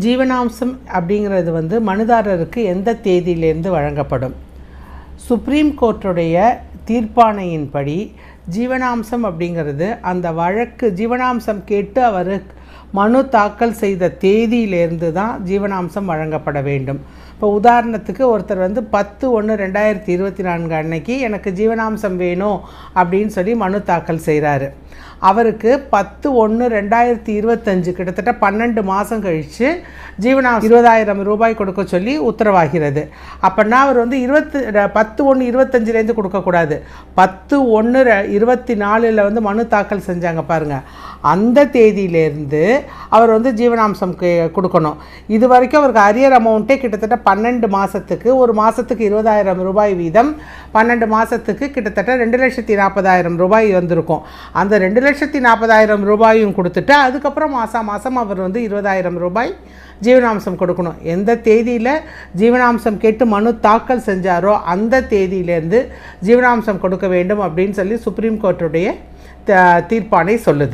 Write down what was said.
ஜீவனாம்சம் அப்படிங்கிறது வந்து மனுதாரருக்கு எந்த தேதியிலேருந்து வழங்கப்படும்? சுப்ரீம் கோர்ட்டுடைய தீர்ப்பாணையின்படி ஜீவனாம்சம் அப்படிங்கிறது அந்த வழக்கு ஜீவனாம்சம் கேட்டு அவர் மனு தாக்கல் செய்த தேதியிலேருந்து தான் ஜீவனாம்சம் வழங்கப்பட வேண்டும். இப்போ உதாரணத்துக்கு ஒருத்தர் வந்து பத்து ஒன்று ரெண்டாயிரத்தி இருபத்தி நான்கு அன்னைக்கு எனக்கு ஜீவனாம்சம் வேணும் அப்படின்னு சொல்லி மனு தாக்கல் செய்கிறாரு அவருக்கு பத்து ஒன்று ரெண்டாயிரத்தி இருபத்தஞ்சு கிட்டத்தட்ட பன்னெண்டு மாதம் கழித்து ஜீவனா இருபதாயிரம் ரூபாய் கொடுக்க சொல்லி உத்தரவாகிறது. அப்படின்னா அவர் வந்து இருபத்து பத்து ஒன்று இருபத்தஞ்சிலேருந்து கொடுக்கக்கூடாது பத்து ஒன்று இருபத்தி நாலில் வந்து மனு தாக்கல் செஞ்சாங்க பாருங்கள் அந்த தேதியிலேருந்து அவர் வந்து ஜீவனாம்சம் கொடுக்கணும். இது வரைக்கும் அவருக்கு அரியர் அமௌண்ட்டே கிட்டத்தட்ட பன்னெண்டு மாதத்துக்கு ஒரு மாதத்துக்கு இருபதாயிரம் ரூபாய் வீதம் பன்னெண்டு மாதத்துக்கு கிட்டத்தட்ட ரெண்டு லட்சத்தி நாற்பதாயிரம் ரூபாய் வந்திருக்கும். அந்த ரெண்டு லட்சத்தி நாற்பதாயிரம் ரூபாயும் கொடுத்துட்டு அதுக்கப்புறம் மாதம் மாதம் அவர் வந்து இருபதாயிரம் ரூபாய் ஜீவனாம்சம் கொடுக்கணும். எந்த தேதியில் ஜீவனாம்சம் கேட்டு மனு தாக்கல் செஞ்சாரோ அந்த தேதியிலேருந்து ஜீவனாம்சம் கொடுக்க வேண்டும் அப்படின்னு சொல்லி சுப்ரீம் கோர்ட்டுடைய த- தீர்ப்பானை சொல்லுது.